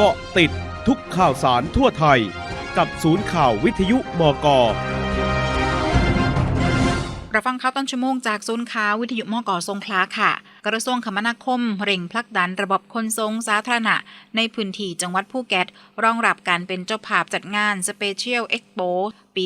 เกาะติดทุกข่าวสารทั่วไทย กับศูนย์ข่าววิทยุมกรับฟังข่าวต้นชั่วโมงจากศูนย์ข่าววิทยุมกสงขลาค่ะ กระทรวงคมนาคม เร่งผลักดันระบบขนส่งสาธารณะ ในพื้นที่จังหวัดภูเก็ต รองรับการเป็นเจ้าภาพจัดงาน Special Expo ปี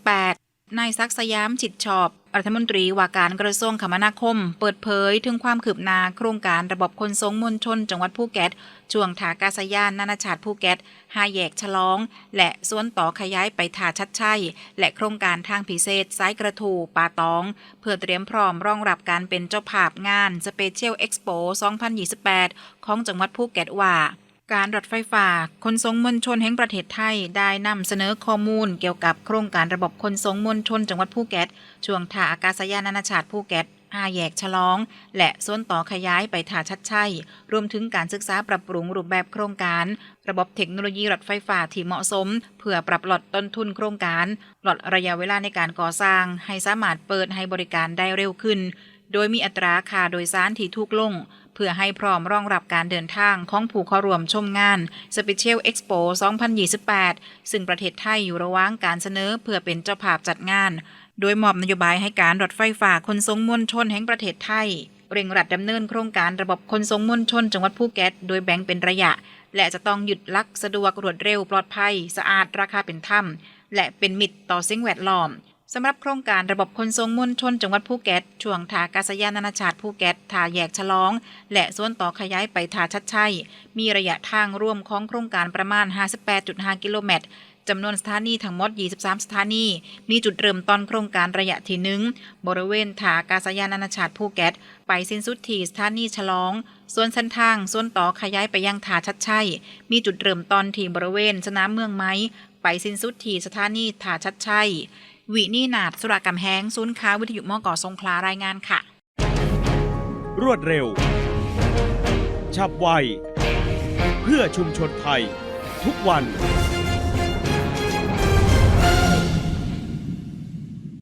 2028 นายศักสยามจิตชอบ รัฐมนตรีว่าการกระทรวงคมนาคม เปิดเผยถึงความคืบหน้าโครงการระบบขนส่งมวลชนจังหวัดภูเก็ต ช่วงทากาศยานนานาชาติภูเก็ตห้าแยกฉลอง และสวนต่อขยายไปทาชัดชัย และโครงการทางพิเศษสายกระทูป่าตอง เพื่อเตรียมพร้อมรองรับการเป็นเจ้าภาพงาน Special Expo 2028 ของจังหวัดภูเก็ตว่า การรถไฟฟ้าขนส่งมวลชนแห่งประเทศไทย ได้นำเสนอข้อมูลเกี่ยวกับโครงการระบบขนส่งมวลชนจังหวัดภูเก็ต ช่วงท่าอากาศยานนานาชาติภูเก็ตอาแยกฉลอง และส่วนต่อขยายไปท่าชัดชัย รวมถึงการศึกษาปรับปรุงรูปแบบโครงการ ระบบเทคโนโลยีรถไฟฟ้าที่เหมาะสม เพื่อปรับลดต้นทุนโครงการ ลดระยะเวลาในการก่อสร้าง ให้สามารถเปิดให้บริการได้เร็วขึ้น โดยมีอัตราค่าโดยสารที่ถูกลง เพื่อให้พร้อมรองรับการเดินทางของผู้เข้าร่วมชมงาน Special Expo 2028 ซึ่งประเทศไทยอยู่ระหว่างการเสนอเพื่อเป็นเจ้าภาพจัดงาน โดยมอบนโยบายให้การรถไฟฟ้าขนส่งมวลชนแห่งประเทศไทยเร่งรัดดำเนินโครงการระบบขนส่งมวลชนจังหวัดภูเก็ตโดยแบ่งเป็นระยะ และจะต้องหยุดลักสะดวกรวดเร็วปลอดภัย สะอาดราคาเป็นธรรมและเป็นมิตรต่อสิ่งแวดล้อม สำหรับโครงการระบบขนส่งมวลชนจังหวัดภูเก็ต ช่วงท่ากาศยานนานาชาติภูเก็ตท่าแยกฉลอง และส่วนต่อขยายไปท่าชัดชัย มีระยะทางร่วมของโครงการประมาณ 58.5 กิโลเมตรจำนวนสถานีทั้งหมด 23 สถานี มีจุดเริ่มต้นโครงการระยะที่หนึ่งบริเวณท่ากาศยานนานาชาติภูเก็ต ไปสิ้นสุดที่สถานีฉลอง ส่วนเส้นทาง ส่วนต่อขยายไปยังท่าชัดชัย มีจุดเริ่มต้นที่บริเวณสนามเมืองไม้ ไปสิ้นสุดที่สถานีท่าชัดชัย วินีนาดสุรกำแห้งศูนย์ค้าวิทยุมอกสงขลารายงานค่ะ รวดเร็ว ฉับไว เพื่อชุมชนไทย ทุกวัน